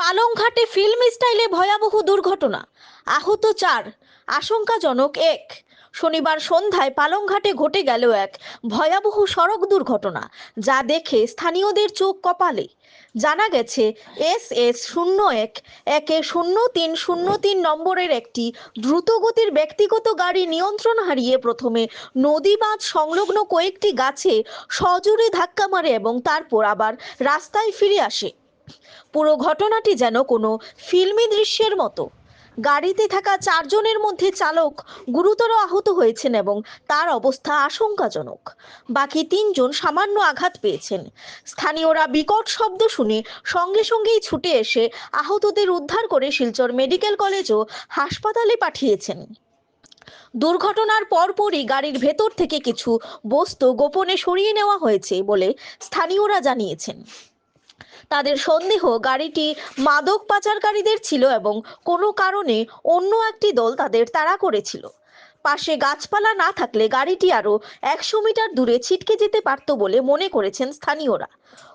পালংঘাটে film স্টাইলে ভয়াবহ দুর্ঘটনা। আহত চার, আশঙ্কাজনক এক। শনিবার সন্ধ্যায় পালংঘাটে ঘটে গেল এক ভয়াবহ সড়ক দুর্ঘটনা, যা দেখে স্থানীয়দের চোখ কপালে। জানা গেছে, এস এস শূন্য এক, একে শূন্য তিন শূন্য তিন নম্বরের একটি দ্রুতগতির ব্যক্তিগত গাড়ি নিয়ন্ত্রণ হারিয়ে প্রথমে নদী বাঁধ সংলগ্ন কয়েকটি গাছে সজোরে ধাক্কা মারে এবং তারপর আবার রাস্তায় ফিরে আসে। পুরো ঘটনাটি যেন কোনো ফিল্মি দৃশ্যের মতো। গাড়িতে থাকা চারজনের মধ্যে চালক গুরুতর আহত হয়েছেন এবং তার অবস্থা আশঙ্কাজনক। বাকি তিনজন সামান্য আঘাত পেয়েছেন। স্থানীয়রা বিকট শব্দ শুনে সঙ্গে সঙ্গেই ছুটে এসে আহতদের উদ্ধার করে শিলচর মেডিকেল কলেজ ও হাসপাতালে পাঠিয়েছেন। দুর্ঘটনার পরপরই গাড়ির ভেতর থেকে কিছু বস্তু গোপনে সরিয়ে নেওয়া হয়েছে বলে স্থানীয়রা জানিয়েছেন। তাদের সন্দেহ গাড়িটি মাদক পাচারকারীদের ছিল এবং কোনো কারণে অন্য একটি দল তাদের তাড়া করেছিল। পাশে গাছপালা না থাকলে গাড়িটি আরও একশো মিটার দূরে ছিটকে যেতে পারত বলে মনে করেছেন স্থানীয়রা।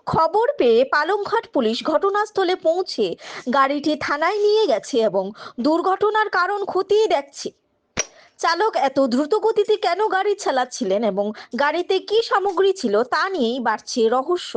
খবর পেয়ে পালংঘাট পুলিশ ঘটনাস্থলে পৌঁছে গাড়িটি থানায় নিয়ে গেছে এবং দুর্ঘটনার কারণ খতিয়ে দেখছে। চালক এত দ্রুত গতিতে কেন গাড়ি চালাচ্ছিলেন এবং গাড়িতে কি সামগ্রী ছিল তা নিয়েই বাড়ছে রহস্য।